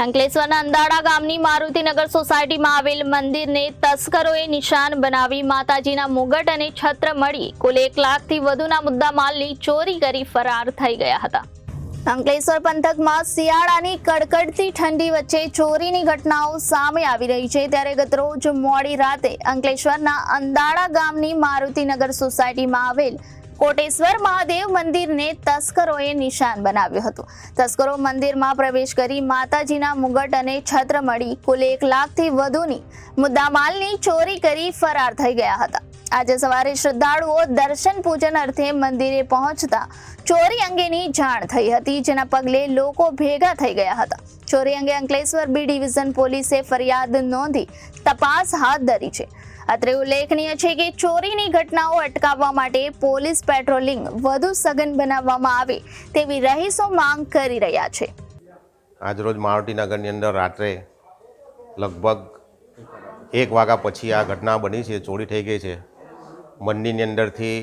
અંકલેશ્વરના અંદાડા ગામની મારુતિનગર સોસાયટીમાં આવેલ મંદિરને તસ્કરોએ નિશાન બનાવી માતાજીના મુગટ અને છત્ર મળી. કુલ એક લાખથી વધુના મુદ્દામાલની ચોરી કરી ફરાર થઈ ગયા હતા. અંકલેશ્વર પંથકમાં શિયાળાની કડકડતી ઠંડી વચ્ચે ચોરીની ઘટનાઓ સામે આવી રહી છે. ત્યારે ગતરોજ મોડી રાતે અંકલેશ્વરના અંદાડા ગામની મારુતિનગર સોસાયટીમાં આવેલ કોટેશ્વર મહાદેવ મંદિરને તસ્કરોએ નિશાન બનાવ્યું હતું. તસ્કરો મંદિરમાં પ્રવેશ કરી માતાજીના મુગટ અને છત્ર મળી કુલ એક લાખથી વધુની મુદ્દામાલની ચોરી કરી ફરાર થઈ ગયા હતા. આજે સવારે શ્રદ્ધાળુઓ દર્શન પૂજન અર્થે મંદિરે પહોંચતા ચોરી અંગેની જાણ થઈ હતી, જેના પગલે લોકો ભેગા થઈ ગયા હતા. ચોરી અંગે અંકલેશ્વર બી ડિવિઝન પોલીસે ફરિયાદ નોંધી તપાસ હાથ ધરી છે. અત્રે ઉલ્લેખનીય છે કે ચોરીની ઘટનાઓ અટકાવવા માટે પોલીસ પેટ્રોલિંગ વધુ સઘન બનાવવામાં આવે તેવી રહીશો માંગ કરી રહ્યા છે. આજરોજ માવટીનગરની અંદર રાત્રે લગભગ એક વાગ્યા પછી આ ઘટના બની છે, ચોરી થઈ ગઈ છે. મંદિરની અંદરથી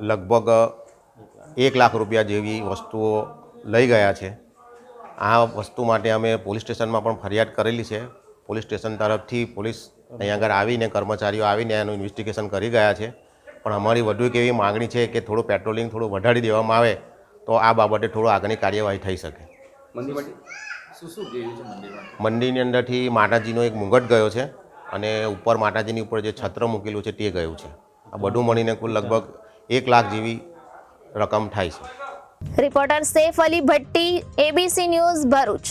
લગભગ એક લાખ રૂપિયા જેવી વસ્તુઓ લઈ ગયા છે. આ વસ્તુ માટે અમે પોલીસ સ્ટેશનમાં પણ ફરિયાદ કરેલી છે. પોલીસ સ્ટેશન તરફથી પોલીસ અહીંયા આગળ આવીને કર્મચારીઓ આવીને એનું ઇન્વેસ્ટિગેશન કરી ગયા છે. પણ અમારી વધુ એક એવી માગણી છે કે થોડું પેટ્રોલિંગ થોડું વધારી દેવામાં આવે તો આ બાબતે થોડું આગળની કાર્યવાહી થઈ શકે. મંદિર માટે શું શું ગયું છે મંદિરમાં મંદિરની અંદરથી માતાજીનો એક મુગટ ગયો છે અને ઉપર માતાજીની ઉપર જે છત્ર મૂકેલું છે તે ગયું છે. આ બધું મળીને કુલ લગભગ એક લાખ જેવી રકમ થાય છે. Reporter Saif Ali Bhatti ABC news Bharuch.